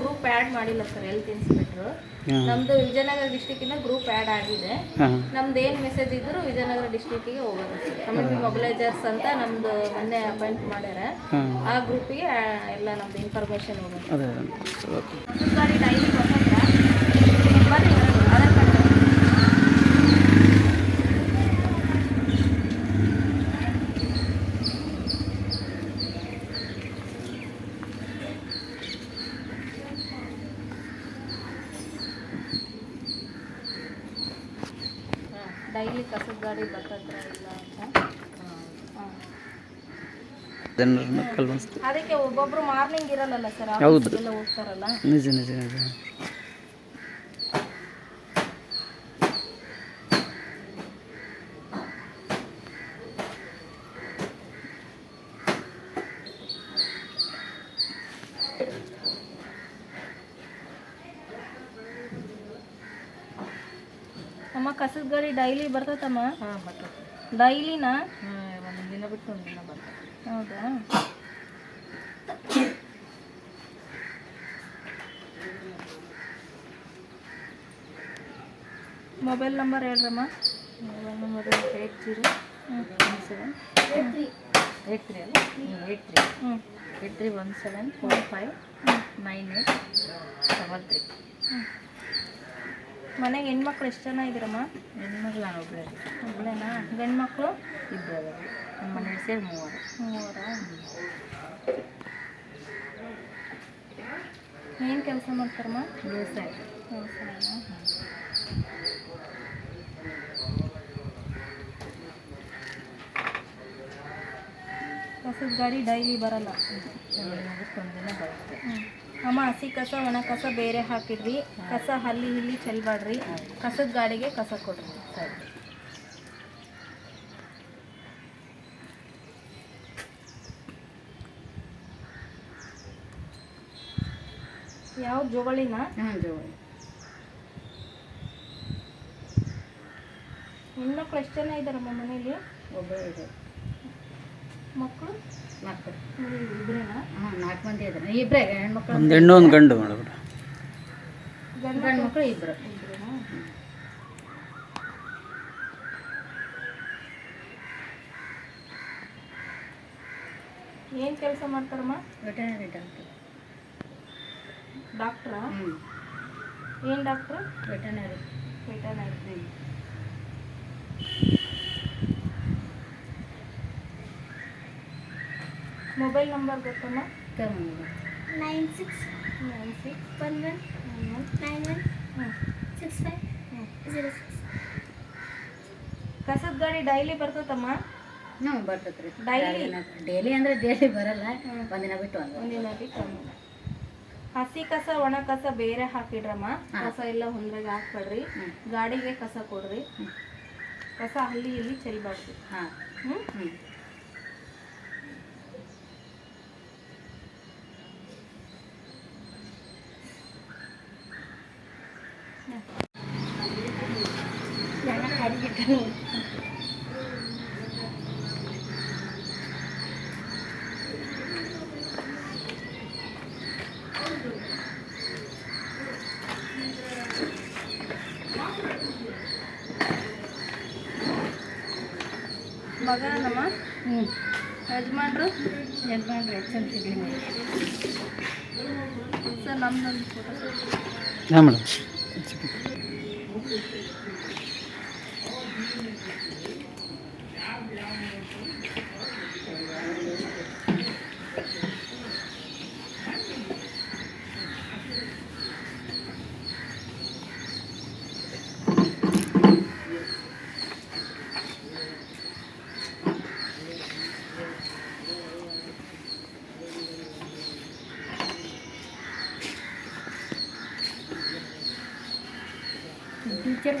Group add ಮಾಡಿಲ್ಲ sir health ಇನ್ಸ್ಪೆಕ್ಟ್ರು ನಮ್ದು ವಿಜಯನಗರ ಡಿಸ್ಟಿಕ್ಕಿನ ಗ್ರೂಪ್ ಆ್ಯಡ್ ಆಗಿದೆ. ನಮ್ದು ಏನು ಮೆಸೇಜ್ ಇದ್ರು ವಿಜಯನಗರ ಡಿಸ್ಟಿಕ್ಕಿಗೆ ಹೋಗೋದು ಕಮ್ಯುನಿಟಿ ಮೊಬಿಲೈಸರ್ಸ್ ಅಂತ ನಮ್ದು ಮೊನ್ನೆ ಅಪಾಯಿಂಟ್ ಮಾಡ್ಯಾರ. ಆ ಗ್ರೂಪಿಗೆ ಎಲ್ಲ ನಮ್ದು ಇನ್ಫಾರ್ಮೇಷನ್ ಹೋಗುತ್ತೆ. ಡೈಲಿ ಕಸದ ಗಾಡಿ ಬರ್ತದ್ರ ಇಲ್ಲ ಅಂತ? ಹಾಂ. ಜನರನ್ನ ಕಲ್ವಿಸ್ತು ಅದಕ್ಕೆ ಒಬ್ಬೊಬ್ರು ಮಾರ್ನಿಂಗ್ ಇರಲ್ಲಲ್ಲ ಸರ್ ಹೌದು. ಹೋಗ್ತಾರಲ್ಲ? ನಿಜ ನಿಜ ನಿಜ. ಅಮ್ಮ ಕಸದ ಗಾಡಿ ಡೈಲಿ ಬರ್ತೈತಮ್ಮ. ಹಾಂ ಬರ್ತ ಡೈಲಿನಾ? ಹಾಂ ಒಂದು ದಿನ ಬಿಟ್ಟು ಒಂದು ದಿನ ಬರ್ತದೆ ಹೌದಾ? ಮೊಬೈಲ್ ನಂಬರ್ ಹೇಳ್ರಮ್ಮ. ಮೊಬೈಲ್ ನಂಬರ್ ಏಯ್ಟ್ ಜೀರೋ ಹ್ಞೂ ಒನ್ ಸೆವೆನ್. ಏಯ್ಟ್ ತ್ರೀ ಅಲ್ಲ? Eight three. ಹ್ಞೂ eight three one seven four five nine eight double three. ಮನೆಗೆ ಹೆಣ್ಮಕ್ಳು ಎಷ್ಟು ಜನ ಇದ್ದೀರಮ್ಮ? ಹೆಣ್ಮಕ್ಳು ನಾನು ಒಬ್ಬಳೇ ಒಬ್ಬಳೇನಾ ಗಂಡು ಮಕ್ಕಳು ಇಬ್ಬರು. ನಮ್ಮ ಮನೆಯಲ್ಲಿ ಸೇರಿ ಮೂವರು. ಮೂವರಾ? ಏನು ಕೆಲಸ ಮಾಡ್ತಾರಮ್ಮ? ವ್ಯವಸಾಯ ವ್ಯವಸಾಯನಾ ಕಸದ ಗಾಡಿ ಡೈಲಿ ಬರಲ್ಲ. ಬರುತ್ತೆ ಅಮ್ಮ ಹಸಿ ಕಸ ಒಣ ಕಸ ಬೇರೆ ಹಾಕಿದ್ರಿ ಕಸ ಹಲ್ಲಿ ಇಲ್ಲಿ ಚೆಲ್ಬಾಡ್ರಿ. ಕಸದ ಗಾಡಿಗೆ ಕಸ ಕೊಡ್ರಿ. ಸರಿ ಯಾವ ಜೋಗಳಿನ ಜೋಡಿ ಹೆಣ್ಮಕ್ಳು ಎಷ್ಟು ಜನ ಇದ್ದಾರಮ್ಮ ಮನೇಲಿ? ಒಬ್ಬರೇ ಇದೆ ಮಕ್ಕಳು? ಮಕ್ಕಳು ಇಬ್ರೇನಾ? ಹಾಂ ನಾಲ್ಕು ಮಂದಿ ಇದ್ದಾರೆ. ಇಬ್ಬರೇ ಹೆಣ್ಮಕ್ಳು ಒಂದು ಹೆಣ್ಣು ಒಂದು ಗಂಡು ಗಂಡು ಮಕ್ಕಳು ಇಬ್ಬರು ಏನು ಕೆಲಸ ಮಾಡ್ತಾರಮ್ಮ? ವೆಟರ್ನರಿ ಡಾಕ್ಟರ್ ಡಾಕ್ಟ್ರಾ? ಹ್ಞೂ ಏನು doctor? Veterinary veterinary mobile number ಗೊತ್ತಮ್ಮ? ಕರ್ಮ nine six nine six one one one nine one six five zero six ಕಸದ ಗಾಡಿ ಡೈಲಿ ಬರ್ತದಮ್ಮ? ಹ್ಞೂ ಬರ್ತೈತೆ ರೀ ಡೈಲಿ ಡೈಲಿ ಅಂದರೆ ಡೈಲಿ ಬರಲ್ಲ. ಒಂದಿನ ಬಿಟ್ಟು ಒಂದು ಒಂದಿನ ಬಿಟ್ಟು ಒಂದಿನ ಹಸಿ ಕಸ ಒಣ ಕಸ ಬೇರೆ ಹಾಕಿಡ್ರಮ್ಮ. ಕಸ ಎಲ್ಲ ಹೊಂದ್ರಾಗ ಹಾಕ್ಬೇಡ್ರಿ. ಗಾಡಿಗೆ ಕಸ ಕೊಡ್ರಿ. ಕಸ ಅಲ್ಲಿ ಇಲ್ಲಿ ಚೆಲ್ಬಾರ್ದು. ಹಾಂ. ಹ್ಞೂ ಹ್ಞೂ ಮಗ ನಮ್ಮ ಹ್ಞೂ ಯಜಮಾನ್ರು ಯಜಮಾನ್ರು ಎಚ್ ಎಮ್ ಸಿಗ್ಲಿ ಸರ್ ನಮ್ದೊಂದು ಫೋಟೋ ಹಾಂ ಮೇಡಮ್ teacher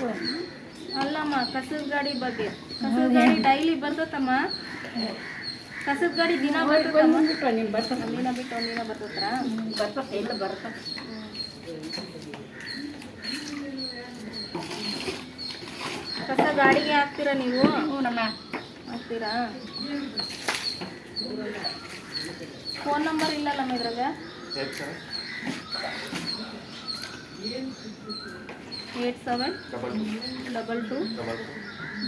ಅಲ್ಲಮ್ಮ ಕಸದ ಗಾಡಿ ಬಗ್ಗೆ. ಕಸದ ಗಾಡಿ ಡೈಲಿ ಬರ್ತತಮ್ಮ ಕಸದ ಗಾಡಿ ದಿನ ಬರ್ತದಮ್ಮ? ನೀನು ಬರ್ತದೆ ಒಂದಿನ ಬಿಟ್ಟು ಒಂದಿನ ಬರ್ತತ್ರ ಬರ್ತದೆ ಇಲ್ಲ ಬರ್ತದೆ ಕಸ ಗಾಡಿಗೆ ಹಾಕ್ತೀರಾ ನೀವು? ಹ್ಞೂ ನಮ್ಮ ಹಾಕ್ತೀರಾ? ಫೋನ್ ನಂಬರ್ ಇಲ್ಲಲ್ಲಮ್ಮ ಇದ್ರಾಗ? Eight seven double two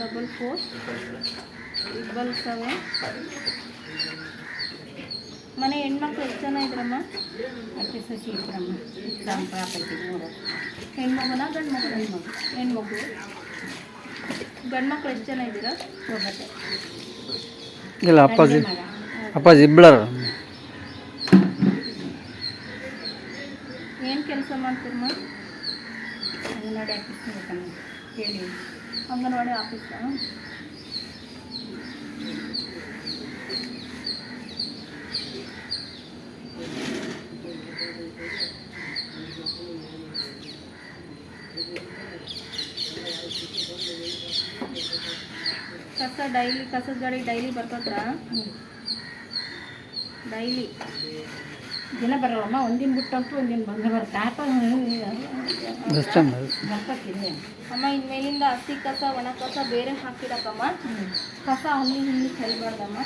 double four double seven ಮನೆ ಹೆಣ್ಮಕ್ಳು ಎಷ್ಟು ಜನ ಇದ್ರಮ್ಮ? ಅತ್ತೆ ಸಸಿ ಇದ್ರಮ್ಮ. ಪ್ರಾಪರ್ಟಿ ಮೂರು ಹೆಣ್ಮಗುನ ಗಂಡು ಮಗು ಹೆಣ್ಮಗು. ಗಂಡ್ಮಕ್ಳು ಎಷ್ಟು ಜನ ಇದ್ದೀರಾ? ಹೋಗುತ್ತೆ ಇಲ್ಲ ಅಪ್ಪಾಜಿ. ಅಪ್ಪಾಜಿ ಇಬ್ಬಳರ ಏನು ಕೆಲಸ ಮಾಡ್ತೀರಮ್ಮ? ಅಂಗನವಾಡಿ ಆಫೀಸ್ ಬೇಕಮ್ಮ ಹೇಳಿ ಅಂಗನವಾಡಿ ಆಫೀಸಾ ಕಸ ಡೈಲಿ ಕಸದ ಗಾಡಿ ಡೈಲಿ ಬರ್ತದ್ರ ಡೈಲಿ ದಿನ ಬರಲ್ಲಮ್ಮ ಒಂದಿನ ಬಿಟ್ಟಂತೂ ಒಂದಿನ ಬಂದು ಬರುತ್ತೆ. ಆತ ಬರ್ತಕ್ಕಿದೆ ಅಮ್ಮ ಇನ್ಮೇಲಿಂದ ಹಸಿ ಕಸ ಒಣ ಕಸ ಬೇರೆ ಹಾಕಿಡಕ್ಕಮ್ಮ ಕಸ ಅಲ್ಲಿ ಇಲ್ಲಿ ಚೆಲ್ಬಾರ್ದಮ್ಮ